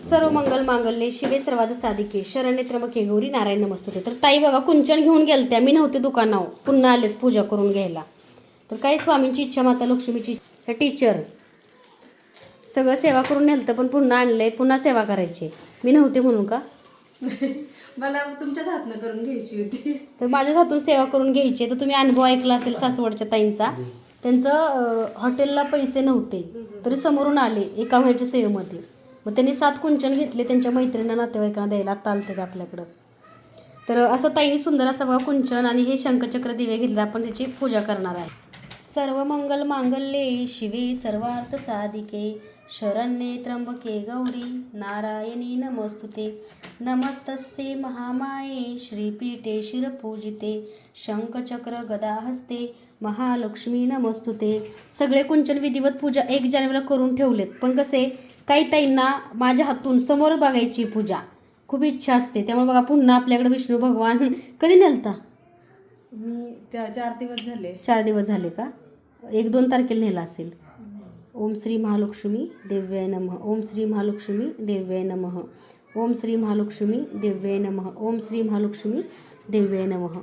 सर्व मंगल मांगल्ये शिवे सर्वाद साधिके शरण्य त्र्यंबके गौरी नारायण नमस्तुते. तर ताई बघा कुंचन घेऊन गेलत्या. मी नव्हते दुकानावर. पुन्हा आलेत पूजा करून घ्यायला. तर काही स्वामींची इच्छा माता लक्ष्मीची टीचर सगळं सेवा करून नेलतं पण पुन्हा आणलंय पुन्हा सेवा करायची. मी नव्हते म्हणून का? मला तुमच्याच हातनं करून घ्यायची होती. तर माझ्याच हातून सेवा करून घ्यायची. तर तुम्ही अनुभव ऐकला असेल सासवडच्या ताईंचा. त्यांचं हॉटेलला पैसे नव्हते. तरी समोरून आले एका महिन्याच्या सेवेमध्ये. मग त्यांनी सात कुंचन घेतले त्यांच्या मैत्रिणींना नातेवाईकांना द्यायला आता आलते का आपल्याकडं. तर असं ताईने सुंदर असं बघा कुंचन आणि हे शंखचक्र दिवे घेतले आपण त्याची पूजा करणार आहे. सर्व मंगल मांगल्ये शिवे सर्वार्थ साधिके शरण्ये त्र्यंबके गौरी नारायणी नमस्तुते. नमस्तस्ते महामाये श्रीपीठे शिरपूजिते शंखचक्र गदाहस्ते महालक्ष्मी नमस्तुते. सगळे कुंचन विधिवत पूजा एक जानेवारीला करून ठेवलेत. पण कसे? काही ताईंना माझ्या हातून समोर बघायची पूजा. खूप इच्छा असते. त्यामुळे बघा पुन्हा आपल्याकडे विष्णू भगवान. कधी नेलता? मी त्या चार दिवस झाले. चार दिवस झाले का? एक दोन तारखेला नेला असेल. ओम श्री महालक्ष्मी देव्याय नमः. ओम श्री महालक्ष्मी देव्याय नमः. ओम श्री महालक्ष्मी देव्याय नमः. ओम श्री महालक्ष्मी देव्याय नमः.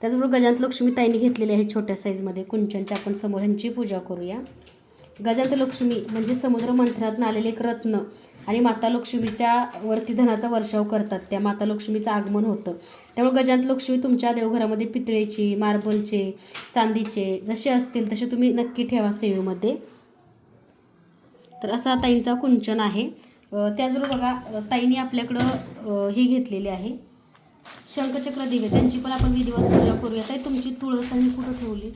त्याचबरोबर गजांत लक्ष्मी ताईंनी घेतलेली आहे छोट्या साईजमध्ये कुंचनच्या आपण समोर ह्यांची पूजा करूया. गजांत लक्ष्मी म्हणजे समुद्र मंथनातून आलेले एक रत्न. आणि माता लक्ष्मीच्या वरती धनाचा वर्षाव करतात. त्या माता लक्ष्मीचं आगमन होतं. त्यामुळे गजांत लक्ष्मी तुमच्या देवघरामध्ये पितळेची मार्बलचे चांदीचे जसे असतील तसे तुम्ही नक्की ठेवा सेवेमध्ये. तर असा ताईंचा कुंचन आहे. त्याचबरोबर बघा ताईंनी आपल्याकडं ही हे आहे. शंखचक्र दिवे. त्यांची पण आपण विधिवत पूजा करूया. ताई तुमची तुळस आणि कुठं ठेवली?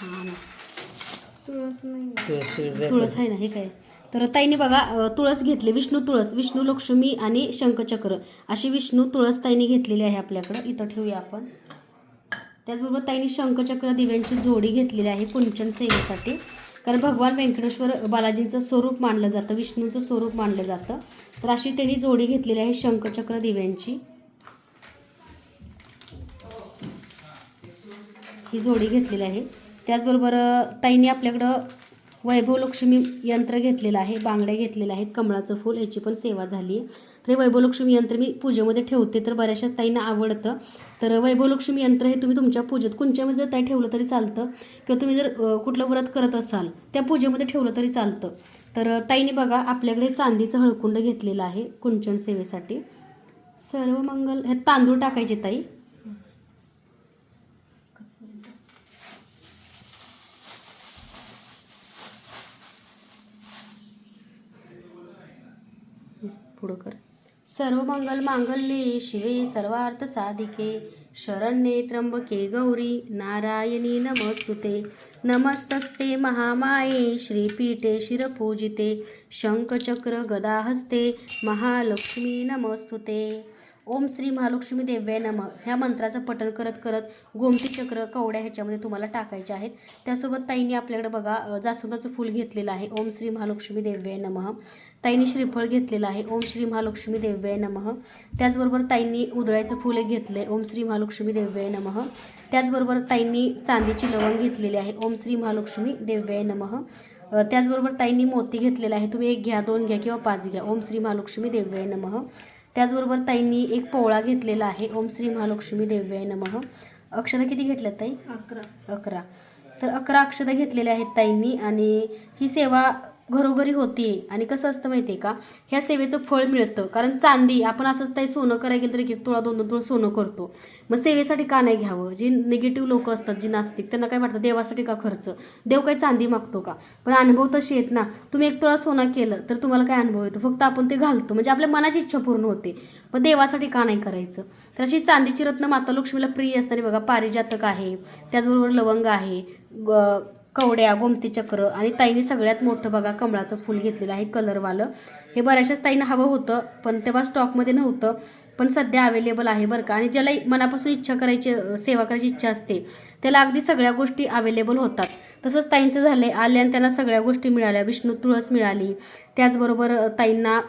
हां ना. तुळस नाही तुळस आहे ना हे काय? तर ताईने बघा अ, तुळस घेतली विष्णू तुळस विष्णू लक्ष्मी आणि शंखचक्र. अशी विष्णू तुळस ताईने घेतलेली आहे आपल्याकडं. इथं ठेवूया आपण. त्याचबरोबर ताईने शंखचक्र दिव्यांची जोडी घेतलेली आहे कुंचन सेवेसाठी कारण भगवान व्यंकटेश्वर बालाजींचं स्वरूप मानलं जातं विष्णूचं स्वरूप मानलं जातं. तर अशी त्यांनी जोडी घेतलेली आहे शंखचक्र दिव्यांची. ही जोडी घेतलेली आहे. त्याचबरोबर ताईने ताईंनी आपल्याकडं वैभव लक्ष्मी यंत्र घेतलेलं आहे बांगड्या घेतलेल्या आहेत कमळाचं फूल ह्याची पण सेवा झाली आहे. तर हे वैभव लक्ष्मी यंत्र मी पूजेमध्ये ठेवते तर बऱ्याचशाच ताईंना आवडतं. तर वैभव लक्ष्मी यंत्र हे तुम्ही तुमच्या पूजेत कुंच्यामध्ये म्हणजे जर ताई ठेवलं तरी चालतं किंवा तुम्ही जर कुठलं व्रत करत असाल त्या पूजेमध्ये ठेवलं तरी चालतं. तर ताईने बघा आपल्याकडे चांदीचं हळकुंड घेतलेलं आहे कुंचन सेवेसाठी. सर्व मंगल हे तांदूळ टाकायचे ताई. पुढं कर. सर्व मंगल मांगल्ये शिवे सर्वार्थ साधिके. शरण्ये त्र्यंबके गौरी नारायणी नमस्तुते. नमस्तस्ते महामाये श्रीपीठे शिरपूजिते. शंखचक्र गदाहस्ते महालक्ष्मी नमस्तुते. ओम श्री महालक्ष्मी देव्याय नम. ह्या मंत्राचं पठण करत करत गोमती चक्र कवड्या ह्याच्यामध्ये तुम्हाला टाकायच्या आहेत. त्यासोबत ताईंनी आपल्याकडे बघा जास्वंदाचं फूल घेतलेलं आहे. ओम श्री महालक्ष्मी देव्याय नमः. ताईंनी श्रीफळ घेतलेलं आहे. ओम श्री महालक्ष्मी देव्याय नमः. त्याचबरोबर ताईंनी उदळायचं फूल एक घेतलं आहे ओम श्री महालक्ष्मी देव्याय नमः. त्याचबरोबर ताईंनी चांदीची लवंग घेतलेली आहे. ओम श्री महालक्ष्मी देव्याय नमः. त्याचबरोबर ताईंनी मोती घेतलेला आहे. तुम्ही एक घ्या दोन घ्या किंवा पाच घ्या. ओम श्री महालक्ष्मी देव्याय नमः. त्याचबरोबर ताईंनी एक पोवळा घेतलेला आहे. ओम श्री महालक्ष्मी देव्य नमः. अक्षता किती घेतल्यात ताई? अकरा. अकरा. तर अकरा अक्षता घेतलेल्या आहेत ताईंनी आणि ही सेवा घरोघरी होती. आणि कसं असतं माहिती आहे का? ह्या सेवेचं फळ मिळतं. कारण चांदी आपण असंच काही सोनं करायला गेलं तर एक एक तुळा दोन दोन तुळा सोनं करतो. मग सेवेसाठी का नाही घ्यावं? जी निगेटिव्ह लोक असतात जी नास्तिक त्यांना काय वाटतं? देवासाठी का खर्च? देव काही चांदी मागतो का? पण अनुभव तसे आहेत ना. तुम्ही एक तुळा सोनं केलं तर तुम्हाला काय अनुभव येतो? फक्त आपण ते घालतो. म्हणजे आपल्या मनाची इच्छा पूर्ण होते. मग देवासाठी का नाही करायचं? तर अशी चांदीची रत्न माता लक्ष्मीला प्रिय असताना बघा पारिजातक आहे त्याचबरोबर लवंग आहे ग कवड्या गोमती चक्र आणि ताईने सगळ्यात मोठं बघा कमळाचं फूल घेतलेलं आहे कलरवालं. हे बऱ्याचशाच ताईनं हवं होतं पण तेव्हा स्टॉकमध्ये नव्हतं. पण सध्या अवेलेबल आहे बरं का. आणि ज्याला मनापासून इच्छा करायची सेवा करायची इच्छा असते त्याला अगदी सगळ्या गोष्टी अवेलेबल होतात. तसंच ताईंचं झालं आहे आले आणि त्यांना सगळ्या गोष्टी मिळाल्या. विष्णू तुळस मिळाली. त्याचबरोबर ताईंना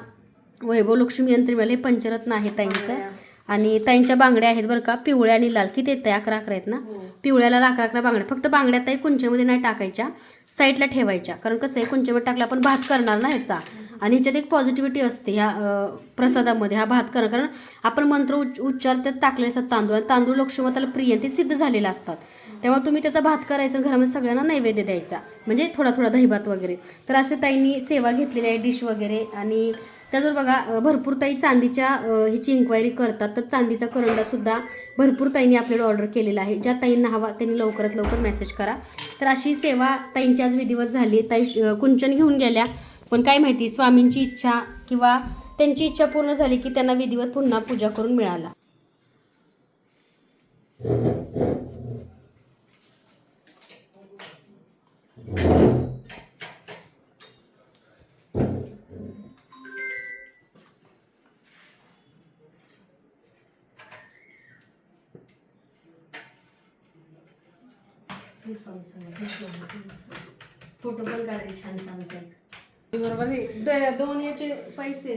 वैभव लक्ष्मी यंत्र मिळाले. पंचरत्न आहे ताईंचं. आणि ताईंच्या बांगड्या आहेत बरं का पिवळ्या आणि लाल. किती येत आहे अकरा अकरा आहेत ना? पिवळ्याला अकरा अकरा बांगड्या. फक्त बांगड्या ताई कुंच्यामध्ये नाही टाकायच्या. साईडला ठेवायच्या. कारण कसं आहे कुंच्यामध्ये टाकलं आपण भात करणार ना ह्याचा आणि ह्याच्यात एक पॉझिटिव्हिटी असते ह्या प्रसादामध्ये हा भात करणं. कारण आपण मंत्र उच्च उच्चार त्यात टाकले असतात तांदूळ. आणि तांदूळ लक्ष्मताला प्रिय ते सिद्ध झालेले असतात. तेव्हा तुम्ही त्याचा भात करायचा घरामध्ये सगळ्यांना नैवेद्य द्यायचा. म्हणजे थोडा थोडा दहीभात वगैरे. तर अशा ताईंनी सेवा घेतलेली आहे डिश वगैरे. आणि त्याचबरोबर बघा भरपूर ताई चांदीच्या हिची इन्क्वायरी करतात तर चांदीचा करंडासुद्धा भरपूर ताईंनी आपल्याला ऑर्डर केलेला आहे. ज्या ताईंना हवा त्यांनी लवकरात लवकर मेसेज करा. तर अशी सेवा ताईंची आज विधिवत झाली. ताई श- कुंचन घेऊन गेल्या. पण काय माहिती स्वामींची इच्छा किंवा त्यांची इच्छा पूर्ण झाली की त्यांना विधिवत पुन्हा पूजा करून मिळाला. फोटो पण काढले छान सांगायचं बरोबर हे द- दोन याचे पैसे.